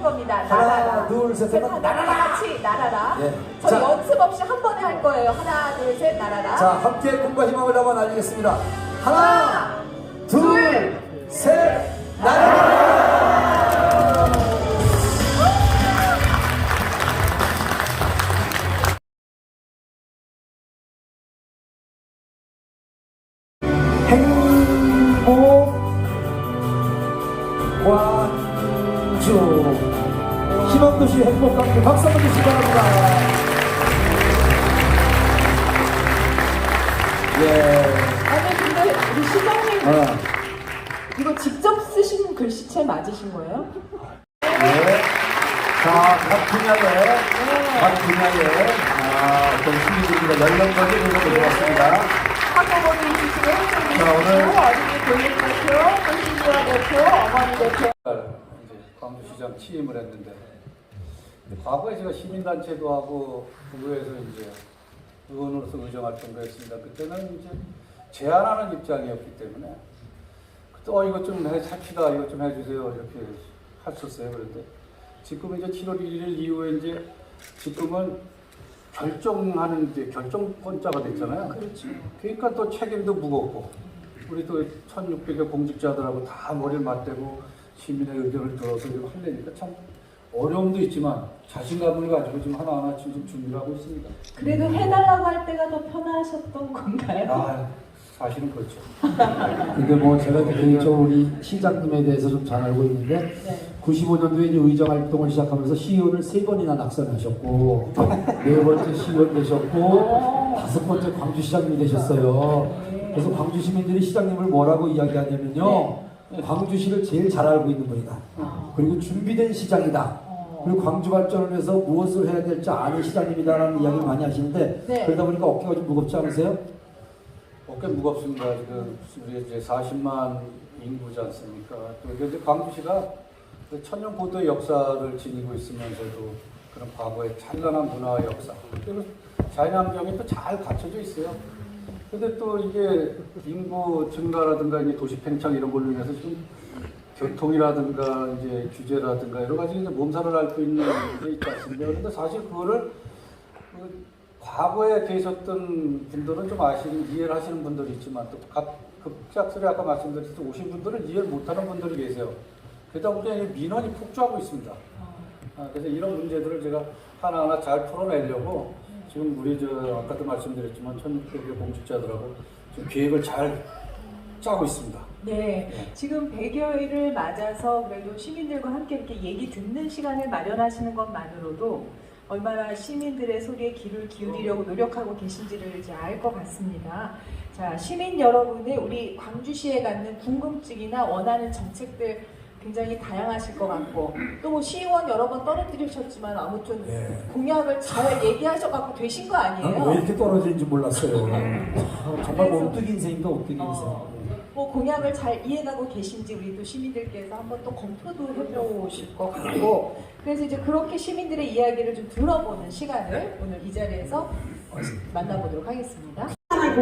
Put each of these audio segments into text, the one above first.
할 겁니다. 하나, 날아라. 둘, 셋, 셋, 하나, 날아라. 다 같이 날아라. 예. 저희 자. 연습 없이 한 번에 할 거예요. 하나, 둘, 셋, 날아라. 자, 함께 꿈과 희망을 담아 날리겠습니다. 하나, 둘, 셋, 날아라! 학부모님 주시고 자, 오늘-. 이제 광주시장 취임을 했는데 과거에 제가 시민단체도 하고 부부에서 이제 의원으로서 의정활동도 했습니다. 그때는 이제 제안하는 입장이었기 때문에 그때 어 이것 좀 해삽시다 이것 좀 해주세요 이렇게 했었어요. 그런데 지금 이제 7월 1일 이후에 이제 지금은 결정하는 이제 결정권자가 됐잖아요. 그렇죠. 그러니까 또 책임도 무겁고 우리 또 1600여 공직자들하고 다 머리를 맞대고 시민의 의견을 들어서 이거 하려니까 참 어려움도 있지만 자신감을 가지고 지금 하나하나 지금 준비를 하고 있습니다. 그래도 해달라고 할 때가 더 편하셨던 건가요? 아, 사실은 그렇죠. 근데 뭐 제가 개인적으로 우리 시장님에 대해서 좀 잘 알고 있는데 네. 95년도에 이제 의정 활동을 시작하면서 시의원을 세 번이나 낙선하셨고 네 번째 시의원 되셨고 다섯 번째 광주시장님이 되셨어요. 그래서 광주 시민들이 시장님을 뭐라고 이야기하냐면요. 광주시를 제일 잘 알고 있는 분이다. 아. 그리고 준비된 시장이다. 어. 그리고 광주 발전을 위해서 무엇을 해야 될지 아는 시장님이다라는 이야기를 많이 하시는데 네. 그러다 보니까 어깨가 좀 무겁지 않으세요? 어깨 무겁습니다. 지금 우리 이제 40만 인구지 않습니까? 또 이제 광주시가 그 천년 고도의 역사를 지니고 있으면서도 그런 과거의 찬란한 문화의 역사 그리고 자연환경이 또 잘 갖춰져 있어요. 근데 또 이게 인구 증가라든가 이제 도시 팽창 이런 걸로 인해서 지금 교통이라든가 이제 규제라든가 여러 가지 이제 몸살을 앓고 있는 게 있지 않습니까? 그런데 사실 그거를 그 과거에 계셨던 분들은 좀 아시는 이해를 하시는 분들이 있지만 또 각, 급작스레 아까 말씀드렸듯이 오신 분들은 이해를 못하는 분들이 계세요. 그러다 보니까 이 민원이 폭주하고 있습니다. 아, 그래서 이런 문제들을 제가 하나하나 잘 풀어내려고 지금 우리 저 아까도 말씀드렸지만 1600여 공직자들하고 지금 계획을 잘 짜고 있습니다. 네, 지금 100여일을 맞아서 그래도 시민들과 함께 이렇게 얘기 듣는 시간을 마련하시는 것만으로도 얼마나 시민들의 소리에 귀를 기울이려고 노력하고 계신지를 이제 알 것 같습니다. 자, 시민 여러분의 우리 광주시에 갖는 궁금증이나 원하는 정책들 굉장히 다양하실 것 같고 또 뭐 시의원 여러 번 떨어뜨리셨지만 아무튼 예. 공약을 잘 얘기하셔갖고 되신 거 아니에요? 난왜 이렇게 떨어지는지 몰랐어요. 아, 정말 뭐 오뚜기 인생입니다, 오뚜기 인생. 어, 뭐 공약을 잘 이해가고 계신지 우리 또 시민들께서 한번 또 검토도 해보실 것 같고 그래서 이제 그렇게 시민들의 이야기를 좀 들어보는 시간을 오늘 이 자리에서 어, 만나보도록 하겠습니다.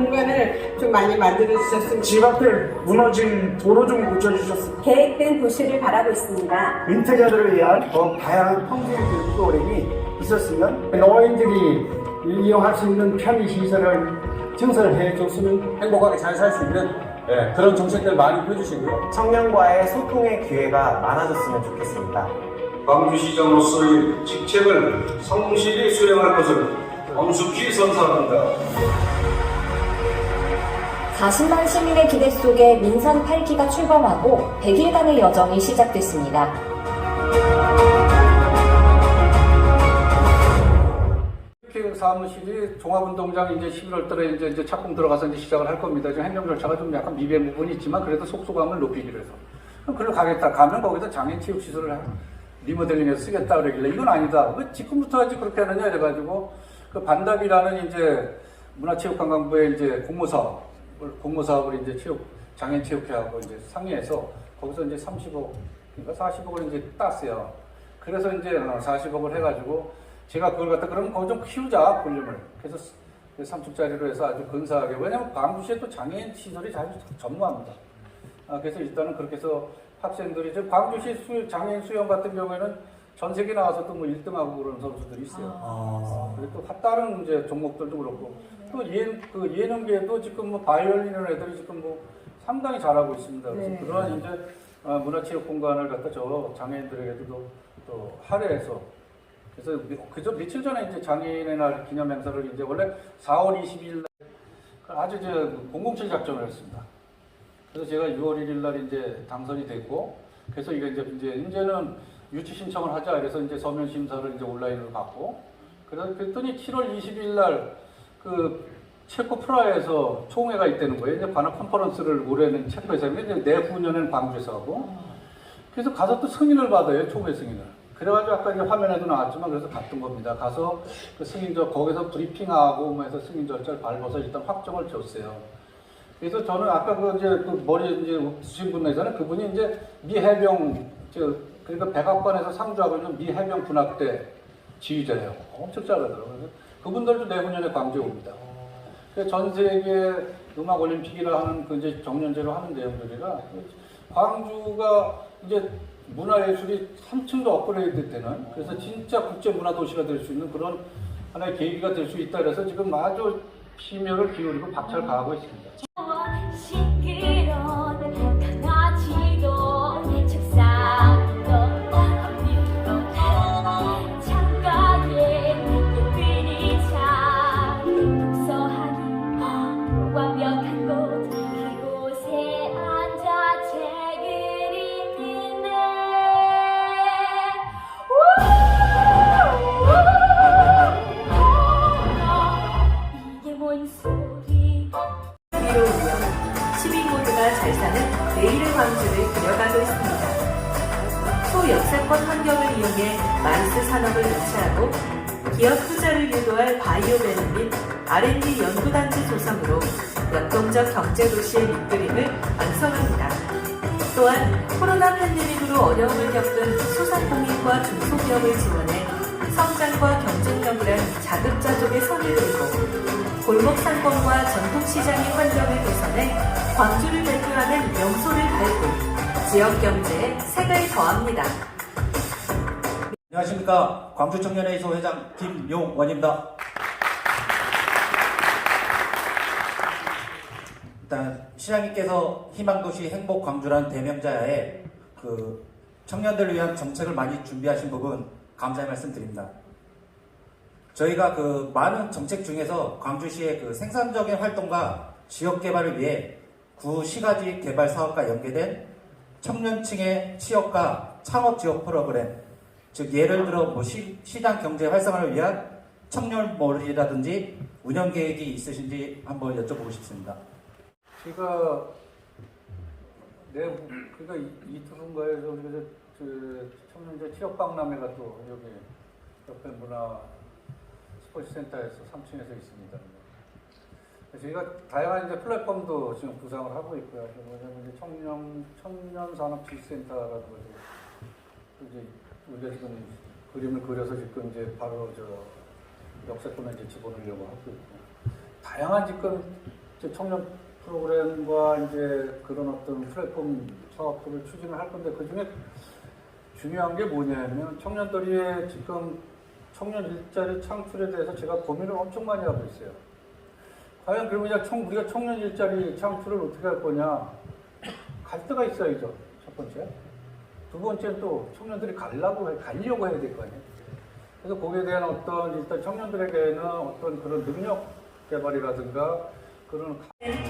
공간을 좀 많이 만들어 주셨으면 집 앞에 무너진 도로 좀 고쳐주셨습니다. 계획된 도시를 바라고 있습니다. 은퇴자들을 위한 더 다양한 평생 교육 프로그램이 있었으면 노인들이 이용할 수 있는 편의 시설을 증설해 줬으면 행복하게 잘 살 수 있는 예, 그런 정책들 많이 펴주시고요. 청년과의 소통의 기회가 많아졌으면 좋겠습니다. 광주시장으로서의 직책을 성실히 수행할 것을 엄숙히 선사합니다. 40만 시민의 기대 속에 민선 8기가 출범하고 100일간의 여정이 시작됐습니다. 사무실이 종합운동장 이제 11월 달에 이제, 이제 착공 들어가서 이제 시작을 할 겁니다. 지금 행정 절차가 좀 약간 미비한 부분이 있지만 그래도 속소감을 높이기로 해서. 그럼 그걸 가겠다. 가면 거기다 장애체육시설을 하- 리모델링해서 쓰겠다 그러길래 이건 아니다. 왜 지금부터 하지 그렇게 하느냐 이래가지고 그 반답이라는 이제 문화체육관광부의 이제 공모사업, 공모사업을 이제 체육, 장애체육회하고 이제 상의해서 거기서 이제 30억, 그러니까 40억을 이제 땄어요. 그래서 이제 40억을 해가지고 제가 그걸 갖다 그러면 거기 좀 키우자 볼륨을 그래서 3층짜리로 해서 아주 근사하게 왜냐면 광주시에 또 장애인 시설이 잘 전무합니다. 아, 그래서 일단은 그렇게 해서 학생들이 지금 광주시 수, 장애인 수영 같은 경우에는 전 세계 나와서 또뭐 1등하고 그런 선수들이 있어요. 아, 그리고 또 다른 이제 종목들도 그렇고 또 예, 그 예능계도 지금 뭐 바이올린이라는 애들이 지금 뭐 상당히 잘하고 있습니다. 그래서 네. 그런 이제 어, 문화체육 공간을 갖다 저 장애인들에게도 또, 또 할애해서 그래서 미- 그저 며칠 전에 이제 장애인의 날 기념 행사를 이제 원래 4월 22일 날 아주 이제 007 작전을 했습니다. 그래서 제가 6월 1일 날 이제 당선이 됐고 그래서 이게 이제 이제 이제는 유치 신청을 하자 그래서 이제 서면 심사를 이제 온라인으로 그래서 그랬더니 7월 20일 날 그 체코 프라하에서 총회가 있다는 거예요. 이제 관악 컨퍼런스를 올해는 체코에서 이제 내후년에는 광주에서 하고 그래서 가서 또 승인을 받아요. 총회 승인을. 그래가지고 아까 이제 화면에도 나왔지만 그래서 갔던 겁니다. 가서 그 승인절 거기서 브리핑하고 뭐 해서 승인 절차를 밟아서 일단 확정을 줬어요. 그래서 저는 아까 그 이제 그 머리 이제 주신 분에서는 그분이 이제 미 해병 저 그러니까 백악관에서 상주하고 있는 미 해병 군악대 지휘자예요. 엄청 잘하더라고요. 그분들도 내후년에 광주에 옵니다. 전 세계 음악 올림픽이라 하는 그 이제 정년제로 하는 내용들이라 광주가 이제 문화예술이 3층도 업그레이드 되는 그래서 진짜 국제 문화 도시가 될 수 있는 그런 하나의 계기가 될 수 있다 그래서 지금 아주 심혈을 기울이고 박차를 가하고 있습니다. 광주를 그려가고 있습니다. 소역세권 환경을 이용해 마이스 산업을 유치하고 기업 투자를 유도할 바이오베는 및 R&D 연구단지 조성으로 역동적 경제도시의 밑그림을 완성합니다. 또한 코로나 팬데믹으로 어려움을 겪은 소상공인과 중소기업을 지원해 성장과 경쟁력을 한 자급자족의 선을 그리고 골목 상권과 전통시장의 환경을 개선해 광주를 대표하는 명소를 달고 지역 경제에 색을 더합니다. 안녕하십니까 광주청년회의 소 회장 김용원입니다. 일단 시장님께서 희망도시 행복 광주라는 대명자에 그 청년들을 위한 정책을 많이 준비하신 부분 감사의 말씀드립니다. 저희가 그 많은 정책 중에서 광주시의 그 생산적인 활동과 지역 개발을 위해 구 시가지 개발 사업과 연계된 청년층의 취업과 창업 지원 프로그램 즉 예를 들어 뭐 시, 시장 경제 활성화를 위한 청년몰이라든지 운영 계획이 있으신지 한번 여쭤보고 싶습니다. 제가 내 그러니까 이틀인가에 저 우리가 그 청년제 취업 박람회가 또 여기 옆에 문화 스포츠 센터에서 3층에서 있습니다. 저희가 다양한 이제 플랫폼도 지금 구상을 하고 있고요. 그 뭐냐면 이제 청년 청년 산업. 또 이제 우리가 지금 그림을 그려서 지금 이제 바로 저 역세권에 이제 집어넣으려고 하고 있고 다양한 지금 청년 프로그램과 이제 그런 어떤 플랫폼 사업들을 추진을 할 건데 그 중에 중요한 게 뭐냐면 청년들이 지금 청년 일자리 창출에 대해서 제가 고민을 엄청 많이 하고 있어요. 과연 그러면 이제 청, 우리가 청년 일자리 창출을 어떻게 할 거냐? 갈 데가 있어야죠. 첫 번째. 두 번째는 또 청년들이 해- 가려고 해야 될 거 아니에요. 그래서 거기에 대한 어떤 일단 청년들에게는 어떤 그런 능력 개발이라든가 그런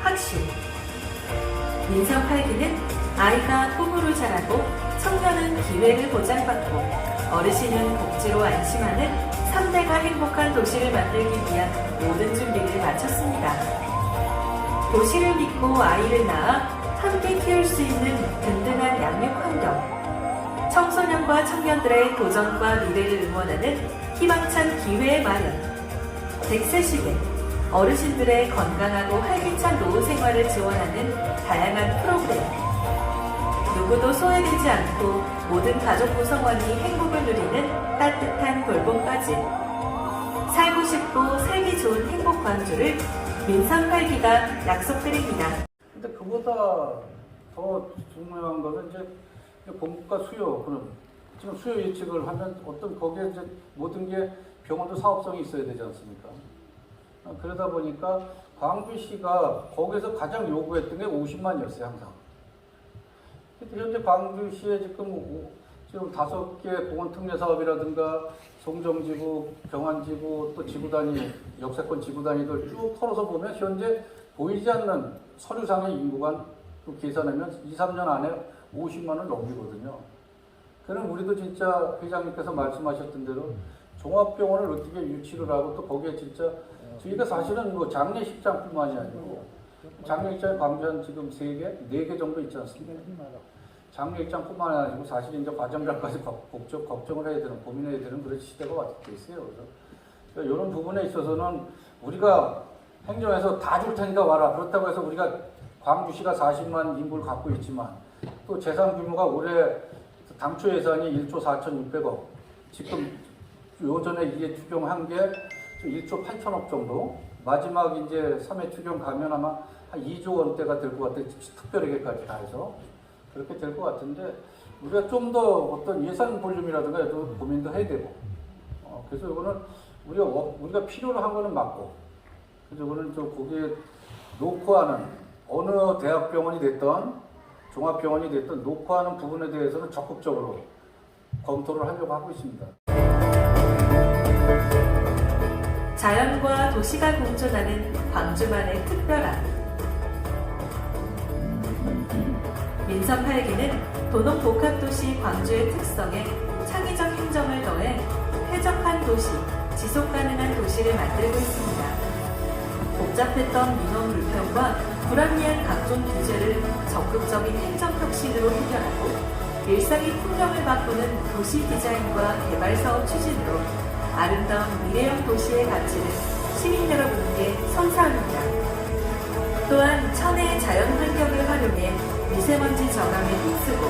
학習 민선 8기는 아이가 꿈으로 자라고 청년은 기회를 보장받고 어르신은 복지로 안심하는 3대가 행복한 도시를 만들기 위한 모든 준비를 마쳤습니다. 도시를 믿고 아이를 낳아 함께 키울 수 있는 든든한 양육 환경 청소년과 청년들의 도전과 미래를 응원하는 희망찬 기회의 마련 100세 시대 어르신들의 건강하고 활기찬 노후 생활을 지원하는 다양한 프로그램. 누구도 소외되지 않고 모든 가족 구성원이 행복을 누리는 따뜻한 돌봄까지. 살고 싶고 살기 좋은 행복 광주를 민선 8기가 약속드립니다. 근데 그보다 더 중요한 것은 이제 공급과 수요 그런 지금 수요 예측을 하면 어떤 거기에 이제 모든 게 병원도 사업성이 있어야 되지 않습니까? 어, 그러다 보니까 광주시가 거기서 가장 요구했던 게 50만이었어요 항상. 현재 광주시에 지금 오- 지금 다섯 개 공원 특례 사업이라든가 송정지구, 경안지구, 또 지구 단위, 역세권 지구 단위들 쭉 털어서 보면 현재 보이지 않는 서류상의 인구가 또 계산하면 2, 3년 안에 50만을 넘기거든요. 그럼 우리도 진짜 회장님께서 말씀하셨던 대로 종합병원을 어떻게 유치를 하고 또 거기에 진짜 저희가 사실은 뭐 장례식장뿐만이 아니고 장례식장에 광주한 지금 세 개, 네 개 정도 있지 않습니까? 장례식장뿐만 아니고 사실 이제 과정자까지 걱정, 걱정을 해야 되는, 고민해야 되는 그런 시대가 왔돼 있어요. 그래서 그러니까 이런 부분에 있어서는 우리가 행정에서 다 줄 테니까 와라. 그렇다고 해서 우리가 광주시가 40만 인구를 갖고 있지만 또 재산 규모가 올해 당초 예산이 1조 4,600억. 지금 요전에 이게 추경한 게 1조 8천억 정도. 마지막 이제 3회 추경 가면 아마 한 2조 원대가 될 것 같아요. 특별회계까지 다 해서. 그렇게 될 것 같은데 우리가 좀 더 어떤 예산 볼륨이라든가 또 고민도 해야 되고. 어, 그래서 이거는 우리가 워- 우리가 필요로 한 거는 맞고. 그래서 이거는 좀 거기에 놓고 하는 어느 대학병원이 됐던 종합병원이 됐던 놓고 하는 부분에 대해서는 적극적으로 검토를 하려고 하고 있습니다. 자연과 도시가 공존하는 광주만의 특별함. 민선 8기는 도농복합도시 광주의 특성에 창의적 행정을 더해 쾌적한 도시, 지속 가능한 도시를 만들고 있습니다. 복잡했던 민원 불평과 불합리한 각종 규제를 적극적인 행정 혁신으로 해결하고 일상의 풍경을 바꾸는 도시 디자인과 개발 사업 추진으로 아름다운 미래형 도시의 가치를 시민 여러분께 선사합니다. 또한 천혜의 자연 환경을 활용해 미세먼지 저감에 힘쓰고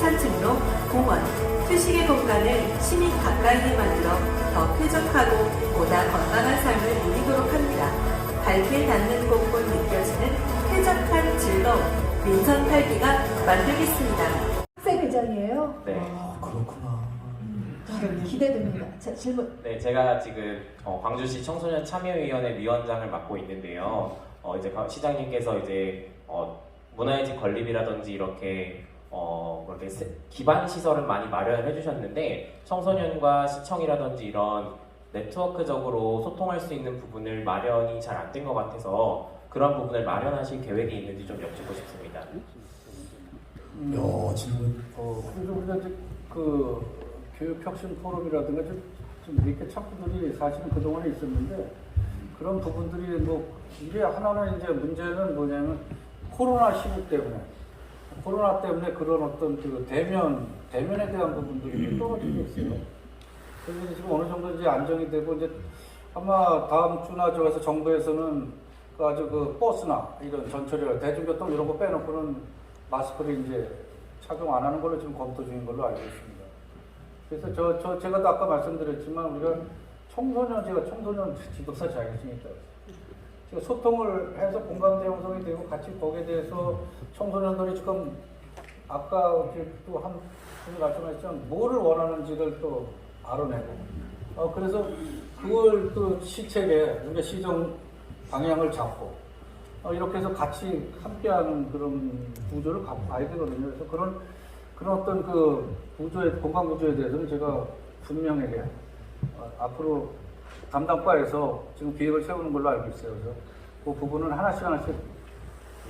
산책로, 공원, 휴식의 공간을 시민 가까이에 만들어 더 쾌적하고 보다 건강한 삶을 누리도록 합니다. 발길 닿는 곳곳 느껴지는 쾌적한 즐거움 민선 8기가 만들겠습니다. 학생 회장이에요. 네. 아, 그렇구나. 기대됩니다. 자, 질문. 네, 제가 지금 어, 광주시 청소년 참여위원회 위원장을 맡고 있는데요. 어, 이제 가- 시장님께서 이제 어, 문화의 건립이라든지 이렇게 어, 그렇게 세- 기반 시설을 많이 마련을 해주셨는데 청소년과 시청이라든지 이런 네트워크적으로 소통할 수 있는 부분을 마련이 잘 안 된 것 같아서 그런 부분을 마련하실 계획이 있는지 좀 여쭙고 싶습니다. 야, 질문. 어, 그래서 우리가 이제 그 교육혁신 포럼이라든가 좀, 좀 이렇게 착구들이 사실은 그동안에 있었는데 그런 부분들이 뭐 이게 하나는 이제 문제는 뭐냐면 코로나 시국 때문에 코로나 때문에 그런 어떤 그 대면 대면에 대한 부분들이 떨어지고 있어요. 그래서 지금 어느 정도 이제 안정이 되고 이제 아마 다음 주나 저에서 정부에서는 그 아주 그 버스나 이런 전철이나 대중교통 이런 거 빼놓고는 마스크를 이제 착용 안 하는 걸로 지금 검토 중인 걸로 알고 있습니다. 그래서 저, 저 제가 도 아까 말씀드렸지만 우리가 청소년 제가 청소년 지도사 자격증이 있다고. 제가 소통을 해서 공감대 형성이 되고 같이 거기에 대해서 청소년들이 지금 아까 또한 분이 말씀하셨지만 뭐를 원하는지를 또 알아내고 어, 그래서 그걸 또 시책에 우리가 시정 방향을 잡고 어, 이렇게 해서 같이 함께하는 그런 구조를 갖고 가야 되거든요. 그래서 그런 그런 어떤 그 구조의 공간 구조에 대해서는 제가 분명하게 어, 앞으로 담당과에서 지금 계획을 세우는 걸로 알고 있어요. 그래서 그 부분은 하나씩 하나씩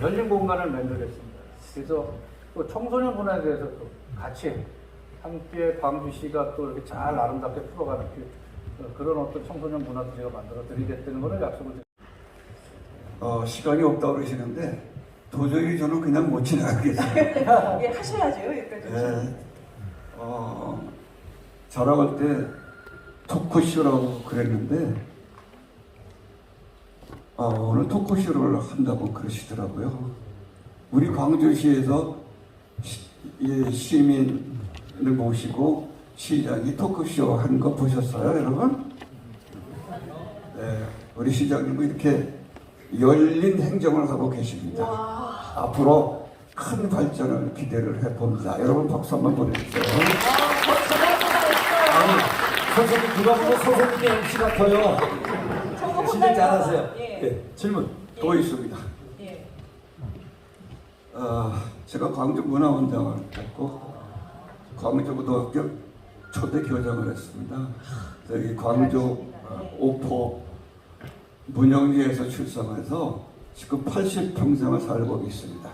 열린 공간을 만들겠습니다. 그래서 또 청소년 문화에 대해서 또 같이 함께 광주시가 또 이렇게 잘 아름답게 풀어가는 그- 그런 어떤 청소년 문화도 제가 만들어 드리겠다는 것을 약속을 드립니다. 어, 시간이 없다고 그러시는데 도저히 저는 그냥 못 지나가겠어요. 예, 하셔야죠. 여기까지. 예, 어, 자랑할 때 토크쇼라고 그랬는데 어, 오늘 토크쇼를 한다고 그러시더라고요. 우리 광주시에서 시, 예, 시민을 모시고 시장이 토크쇼 하는 거 보셨어요, 여러분? 네, 우리 시장님은 이렇게 열린 행정을 하고 계십니다. 앞으로 큰 발전을 기대를 해봅니다. 여러분 박수 한번 보내주세요. 아, 선생님 누가 보면 선생님의 MC 같아요. 진짜. 잘하세요. 예. 네, 질문. 또 있습니다. 예. 어, 제가 광주 문화원장을 했고 광주고등학교 초대 교장을 했습니다. 저기 광주 어, 오포 문영리에서 출생해서 지금 80평생을 살고 있습니다.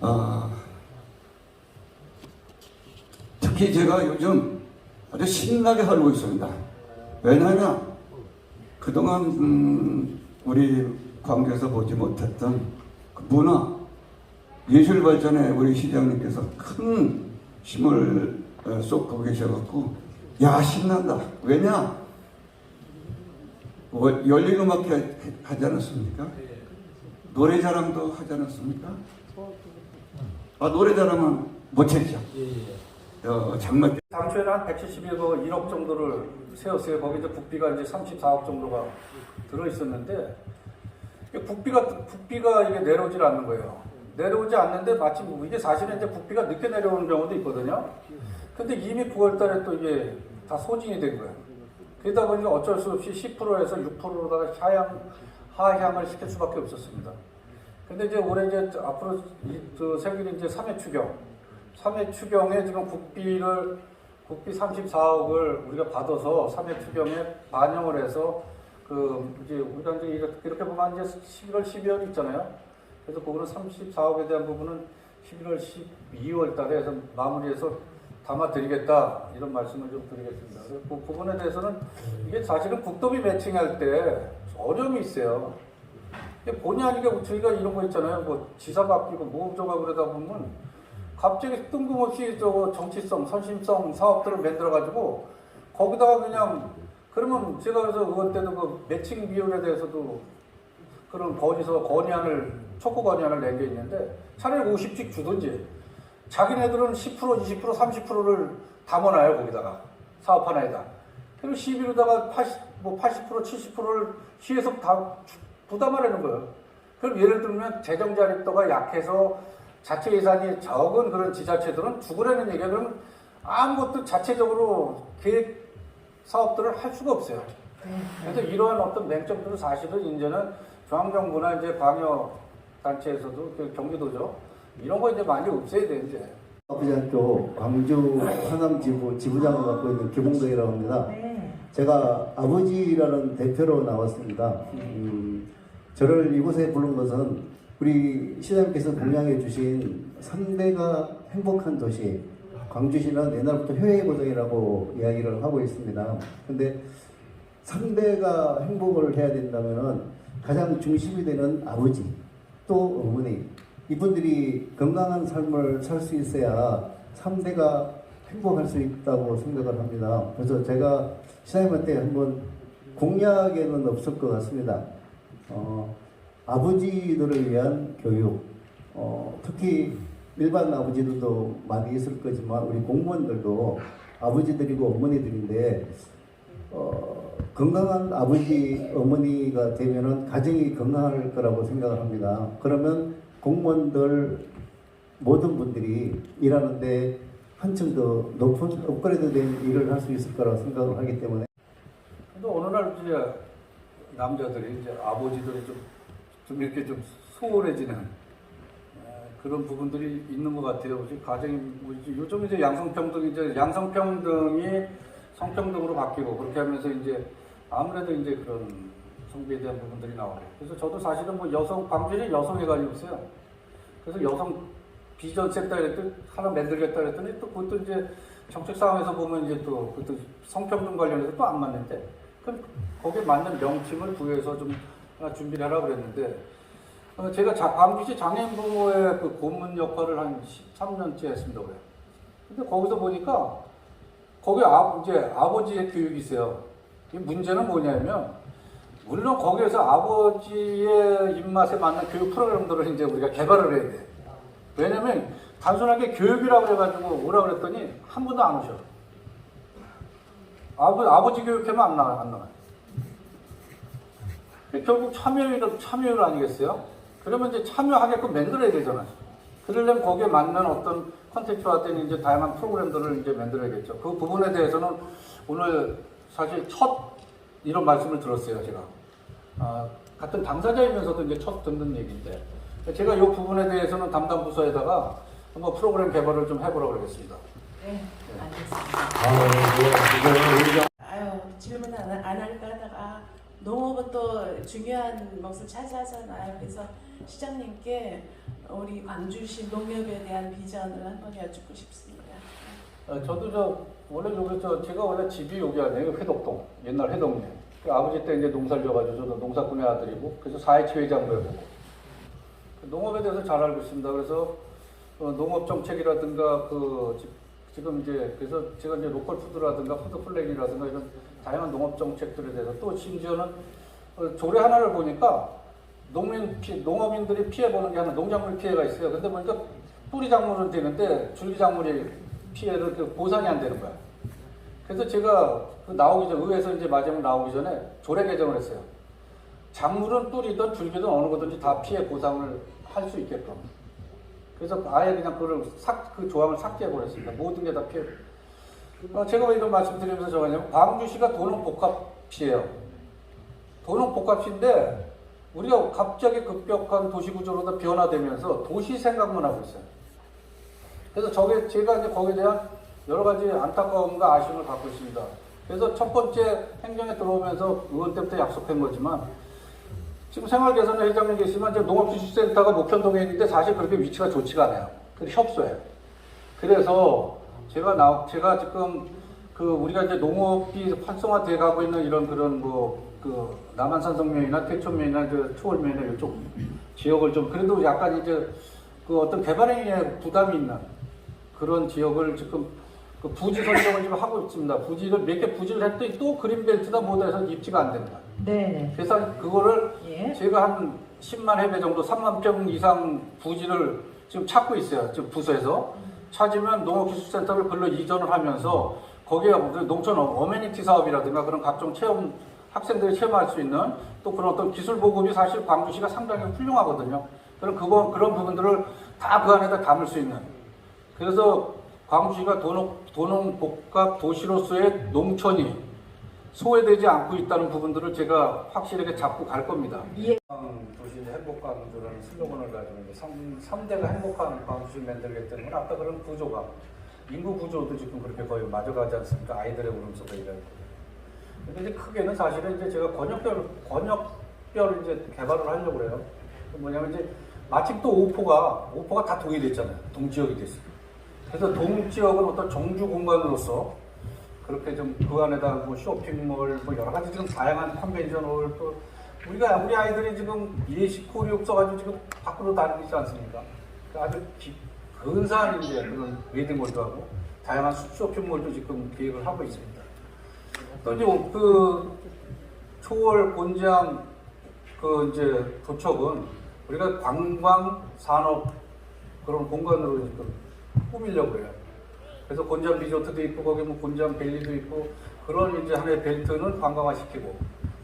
어, 특히 제가 요즘 아주 신나게 살고 있습니다. 왜냐하면 그동안 음, 우리 광주에서 보지 못했던 그 문화, 예술 발전에 우리 시장님께서 큰 힘을 어, 쏟고 계셔갖고 야 신난다. 왜냐? 뭐, 열린 음악회 하지 않았습니까? 노래 자랑도 하지 않았습니까? 아 노래 자랑은 못했죠. 어, 장막 당초에는 한 171억 1억 정도를 세웠어요. 거기 이제 국비가 이제 34억 정도가 들어 있었는데 국비가 국비가 이게 내려오질 않는 거예요. 내려오지 않는데 마침 이게 사실은 이제 국비가 늦게 내려오는 경우도 있거든요. 근데 이미 9월 달에 또 이게 다 소진이 된 거예요. 그러다 보니까 어쩔 수 없이 10%에서 6%로다가 하향 하향을 시킬 수밖에 없었습니다. 근데 이제 올해 이제 앞으로 이, 그 생기는 이제 3회 추경, 3회 추경에 지금 국비를 국비 34억을 우리가 받아서 3회 추경에 반영을 해서 그 이제 우리가 이제 이렇게, 보면 이제 11월, 12월 있잖아요. 그래서 그거는 34억에 대한 부분은 11월, 12월 달에 해서 마무리해서 담아드리겠다 이런 말씀을 좀 드리겠습니다. 그 부분에 대해서는 이게 사실은 국도비 매칭할 때 어려움이 있어요. 본의 아니게 저희가 이런 거 있잖아요. 뭐 지사 바뀌고 뭐 어쩌고 그러다 보면 갑자기 뜬금없이 저 정치성, 선심성 사업들을 만들어가지고 거기다가 그냥 그러면 제가 그래서 의원 때도 그 매칭 비율에 대해서도 그런 건의서 건의안을 촉구 건의안을 낸 게 있는데 차라리 50씩 주든지 자기네들은 10% 20% 30%를 담아놔요 거기다가. 사업 하나에다. 그리고 시비로다가 80, 뭐 80% 70%를 시에서 다 주- 부담하라는 거예요. 그럼 예를 들면 재정 자립도가 약해서 자체 예산이 적은 그런 지자체들은 죽으라는 얘기야 그러면 아무것도 자체적으로 계획 사업들을 할 수가 없어요. 그래서 이러한 어떤 맹점들은 사실은 이제는 중앙정부나 이제 방역 단체에서도 그 경기도죠 이런 거 이제 많이 없애야 돼 이제. 아버지 학교 광주 하남 지부 지부장을 맡고 있는 김홍덕이라고 합니다. 네. 제가 아버지라는 대표로 나왔습니다. 음, 저를 이곳에 부른 것은 우리 시장님께서 공약해 주신 3대가 행복한 도시 광주시는 옛날부터 효의 고장이라고 이야기를 하고 있습니다. 근데 3대가 행복을 해야 된다면 가장 중심이 되는 아버지 또 어머니 이분들이 건강한 삶을 살 수 있어야 3대가 행복할 수 있다고 생각을 합니다. 그래서 제가 시장님한테 한번 공약에는 없을 것 같습니다. 어, 아버지들을 위한 교육, 어, 특히 일반 아버지들도 많이 있을 거지만 우리 공무원들도 아버지들이고 어머니들인데 어, 건강한 아버지, 어머니가 되면은 가정이 건강할 거라고 생각을 합니다. 그러면 공무원들 모든 분들이 일하는데 한층 더 높은 업그레이드된 일을 할 수 있을 거라고 생각을 하기 때문에 근데 어느 날 이제 남자들이 이제 아버지들이 좀, 좀 이렇게 좀 소홀해지는 에, 그런 부분들이 있는 것 같아요. 가정이 뭐 요즘 이제 양성평등이 이제 양성평등이 성평등으로 바뀌고 그렇게 하면서 이제 아무래도 이제 그런 성비에 대한 부분들이 나오고 그래서 저도 사실은 뭐 여성 광주에 여성회관이 없어요. 그래서 여성 비전 센터 이랬더니 하나 만들겠다 그랬더니 또 그것도 이제 정책 상황에서 보면 이제 또 그것도 성평등 관련해서 또 안 맞는데 그럼 거기에 맞는 명칭을 구해서 좀 하나 준비를 하라 그랬는데 어, 제가 자, 광주시 장애인 부모의 그 고문 역할을 한 13년째 했습니다 그래. 근데 거기서 보니까 거기 아, 이제 아버지의 교육이 있어요. 이 문제는 뭐냐면 물론 거기에서 아버지의 입맛에 맞는 교육 프로그램들을 이제 우리가 개발을 해야 돼. 왜냐면 단순하게 교육이라고 해가지고 오라 그랬더니 한 분도 안 오셔. 아버, 아버지 교육하면 안 나가, 안 나가요. 결국 참여율, 참여율 아니겠어요? 그러면 이제 참여하게끔 만들어야 되잖아요. 그러려면 거기에 맞는 어떤 컨텐츠화 된 이제 다양한 프로그램들을 이제 만들어야겠죠. 그 부분에 대해서는 오늘 사실 첫 이런 말씀을 들었어요, 제가. 아, 같은 당사자이면서도 이제 첫 듣는 얘기인데 제가 이 부분에 대해서는 담당 부서에다가 한번 프로그램 개발을 좀 해보라고 그러겠습니다. 네, 아유 질문 안, 안 할까 하다가 농업은 또 중요한 몫을 차지하잖아요. 그래서 시장님께 우리 광주시 농협에 대한 비전을 한번 여쭙고 싶습니다. 어, 저도 저 원래 여기 저 제가 원래 집이 여기 아니에요 회덕동 옛날 회덕리 그 아버지 때 이제 농사를 져가지고 저도 농사꾼의 아들이고 그래서 사회치 회장도 해보고 그 농업에 대해서 잘 알고 있습니다. 그래서 어, 농업 정책이라든가 그 지- 지금 이제 그래서 제가 이제 로컬 푸드라든가 푸드 플랜이라든가 이런 다양한 농업 정책들에 대해서 또 심지어는 어, 조례 하나를 보니까 농민 피, 농업인들이 피해 보는 게 하나 농작물 피해가 있어요. 근데 보니까 뿌리 작물은 되는데 줄기 작물이 피해를 그 보상이 안 되는 거야. 그래서 제가 그 나오기 전 의회에서 이제 마지막 나오기 전에 조례 개정을 했어요. 작물은 뿌리든 줄기든 어느 거든지 다 피해 보상을 할 수 있게끔. 그래서 아예 그냥 그걸 삭, 그 조항을 삭제해 버렸습니다. 모든 게 다 피해. 어, 제가 왜 이런 말씀 드리면서 저거냐면 광주시가 도농 복합시예요. 도농 복합시인데 우리가 갑자기 급격한 도시 구조로 다 변화되면서 도시 생각만 하고 있어요. 그래서 저게 제가 이제 거기에 대한 여러 가지 안타까움과 아쉬움을 갖고 있습니다. 그래서 첫 번째 행정에 들어오면서 의원 때부터 약속한 거지만 지금 생활개선 회장님 계시지만 이제 농업기술센터가 목현동에 있는데 사실 그렇게 위치가 좋지가 않아요. 그 협소해요. 그래서 제가 나 제가 지금 그 우리가 이제 농업이 활성화돼 가고 있는 이런 그런 뭐 그 남한산 성면이나 태촌면이나 저 초월면이나 이쪽 지역을 좀 그래도 약간 이제 그 어떤 개발행위에 부담이 있는 그런 지역을 지금 그 부지 선정을 지금 하고 있습니다. 부지를 몇 개 부지를 했더니 또 그린벨트다 뭐다 해서 입지가 안 된다. 네. 그래서 그거를 예. 제가 한 10만 해배 정도, 3만 평 이상 부지를 지금 찾고 있어요. 지금 부서에서. 찾으면 농업기술센터를 글로 이전을 하면서 거기에 그 농촌 어메니티 사업이라든가 그런 각종 체험, 학생들이 체험할 수 있는 또 그런 어떤 기술 보급이 사실 광주시가 상당히 훌륭하거든요. 그런 그거, 그런 부분들을 다 그 안에다 담을 수 있는. 그래서 광주시가 도농 복합 도시로서의 농촌이 소외되지 않고 있다는 부분들을 제가 확실하게 잡고 갈 겁니다. 도시 행복 광주라는 슬로건을 가지고 이제 3, 대가 행복한 광주시 만들겠다는 건 아까 그런 구조가 인구 구조도 지금 그렇게 거의 맞아가지 않습니까? 아이들의 울음소리가 이런. 근데 이제 크게는 사실은 이제 제가 권역별 권역별 이제 개발을 하려고 그래요. 뭐냐면 이제 마침 또 오포가 오포가 다 동의됐잖아요. 동지역이 됐어요. 그래서 동지역은 어떤 정주 공간으로서 그렇게 좀 그 안에다 뭐 쇼핑몰 뭐 여러 가지 지금 다양한 컨벤션홀 또 우리가 우리 아이들이 지금 예식콜이 없어가지고 지금 밖으로 다니고 있지 않습니까? 그러니까 아주 기, 근사한 이제 그런 웨딩몰도 하고 다양한 쇼핑몰도 지금 계획을 하고 있습니다. 또 이제 그 초월 곤장 그 이제 도척은 우리가 관광 산업 그런 공간으로 지금 꾸미려고 해요. 그래서 곤장 리조트도 있고 거기 뭐 곤장 밸리도 있고 그런 이제 하나의 벨트는 관광화 시키고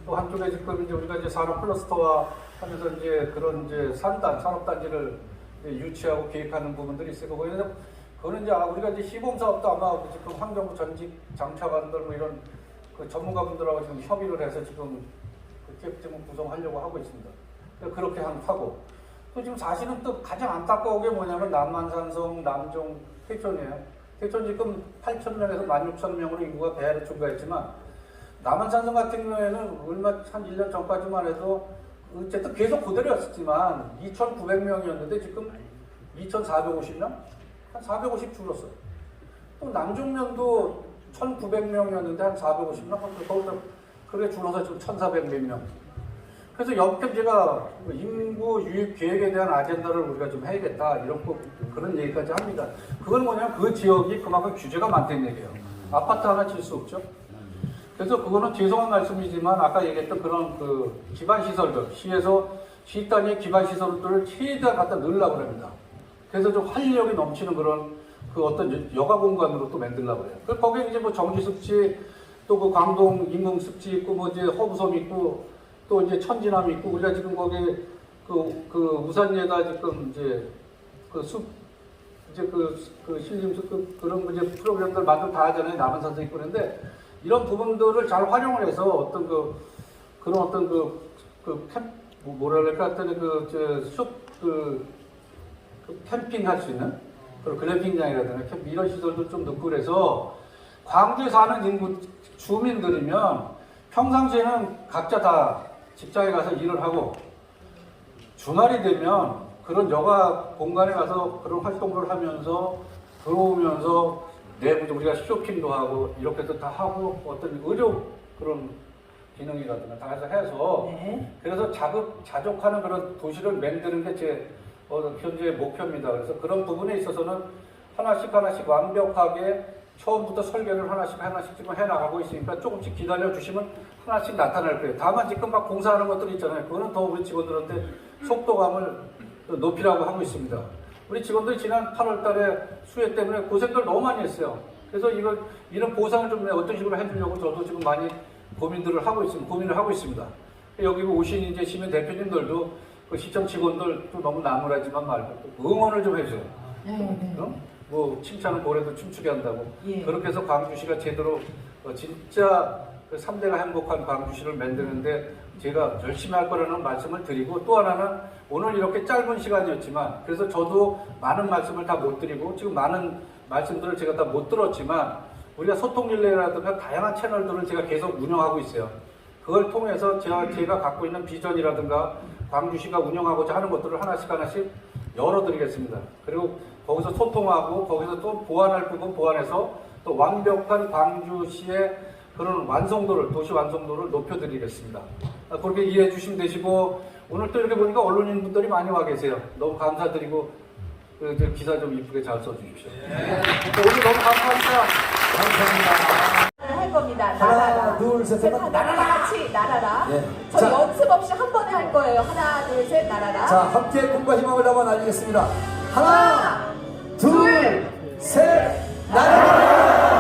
또 한쪽에 지금 이제 우리가 이제 산업 클러스터화 하면서 이제 그런 이제 산단 산업단지를 유치하고 계획하는 부분들이 있을 거고 그래서 그거는 이제 아, 우리가 이제 시범 사업도 아마 지금 환경부 전직 장차관들 뭐 이런 그 전문가분들하고 지금 협의를 해서 지금 그렇게 지금 구성하려고 하고 있습니다. 그렇게 한- 하고 또 지금 사실은 또 가장 안타까운 게 뭐냐면 남한산성, 남종, 태촌이에요. 태촌 지금 8,000명에서 16,000명으로 인구가 배를 증가했지만 남한산성 같은 경우에는 얼마 한 1년 전까지만 해도 어쨌든 계속 그대로였지만 2,900명이었는데 지금 2,450명? 한 450 줄었어요. 또 남종면도 1,900명이었는데 한 450명? 거기서 그게 줄어서 지금 1,400몇 명. 그래서 옆에 제가 인구 유입 계획에 대한 아젠다를 우리가 좀 해야겠다 이런 거 그런 얘기까지 합니다. 그건 뭐냐면 그 지역이 그만큼 규제가 많다는 얘기예요. 아파트 하나 질 수 없죠. 그래서 그거는 죄송한 말씀이지만 아까 얘기했던 그런 그 기반 시설들 시에서 시 단위 기반 시설들을 최대한 갖다 넣으려고 합니다. 그래서 좀 활력이 넘치는 그런 그 어떤 여가 공간으로 또 만들려고 해요. 그 거기에 이제 뭐 정지 습지 또 그 광동 인공 습지 있고 뭐 이제 허브섬 있고 또 이제 천진함 있고 우리가 지금 거기 그, 그 우산리에다 지금 이제 그 숲 이제 그, 그 신림수 그, 그런 이제 프로그램들 만들 다 하잖아요. 남은 선생님 그런데 이런 부분들을 잘 활용을 해서 어떤 그 그런 어떤 그, 그 캠, 뭐 뭐라 그럴까 어떤 그, 저, 숲, 그, 그 캠핑 할 수 있는 그런 글램핑장이라든가 캠 이런 시설도 좀 넣고 그래서 광주에 사는 인구 주민들이면 평상시에는 각자 다 직장에 가서 일을 하고 주말이 되면 그런 여가 공간에 가서 그런 활동을 하면서 들어오면서 내부도 우리가 쇼핑도 하고 이렇게 해서 다 하고 어떤 의료 그런 기능이라든가 다 해서 해서 그래서 자극 자족하는 그런 도시를 만드는 게제 어, 현재 목표입니다. 그래서 그런 부분에 있어서는 하나씩 하나씩 완벽하게 처음부터 설계를 하나씩 하나씩 지금 해나가고 있으니까 조금씩 기다려 주시면 하나씩 나타날 거예요. 다만 지금 막 공사하는 것들이 있잖아요. 그거는 더 우리 직원들한테 속도감을 높이라고 하고 있습니다. 우리 직원들이 지난 8월 달에 수해 때문에 고생들 너무 많이 했어요. 그래서 이걸, 이런 보상을 좀 어떤 식으로 해주려고 저도 지금 많이 고민들을 하고 있습니다. 고민을 하고 있습니다. 여기 오신 이제 시민 대표님들도 그 시청 직원들 도 너무 나무라지만 말고 또 응원을 좀 해줘요. 어? 뭐 칭찬은 고래도 춤추게 한다고 예. 그렇게 해서 광주시가 제대로 어, 진짜 그 3대가 행복한 광주시를 만드는데 제가 열심히 할 거라는 말씀을 드리고 또 하나는 오늘 이렇게 짧은 시간이었지만 그래서 저도 많은 말씀을 다 못 드리고 지금 많은 말씀들을 제가 다 못 들었지만 우리가 소통 릴레이라든가 다양한 채널들을 제가 계속 운영하고 있어요. 그걸 통해서 제가, 제가 갖고 있는 비전이라든가 광주시가 운영하고자 하는 것들을 하나씩 하나씩 열어드리겠습니다. 그리고 거기서 소통하고 거기서 또 보완할 부분 보완해서 또 완벽한 광주시의 그런 완성도를 도시 완성도를 높여드리겠습니다. 아, 그렇게 이해해 주시면 되시고 오늘 또 이렇게 보니까 언론인 분들이 많이 와 계세요. 너무 감사드리고 기사 좀 이쁘게 잘 써주십시오. 네. 오늘 너무 감사합니다. 감사합니다. 할 겁니다. 하나. 둘, 셋, 셋, 넷, 다 같이 나라라. 예. 저희 자. 연습 없이 한 번에 할 거예요. 하나, 둘, 셋, 나라라. 자, 함께 꿈과 희망을 담아 날리겠습니다. 하나, 둘, 셋, 나라!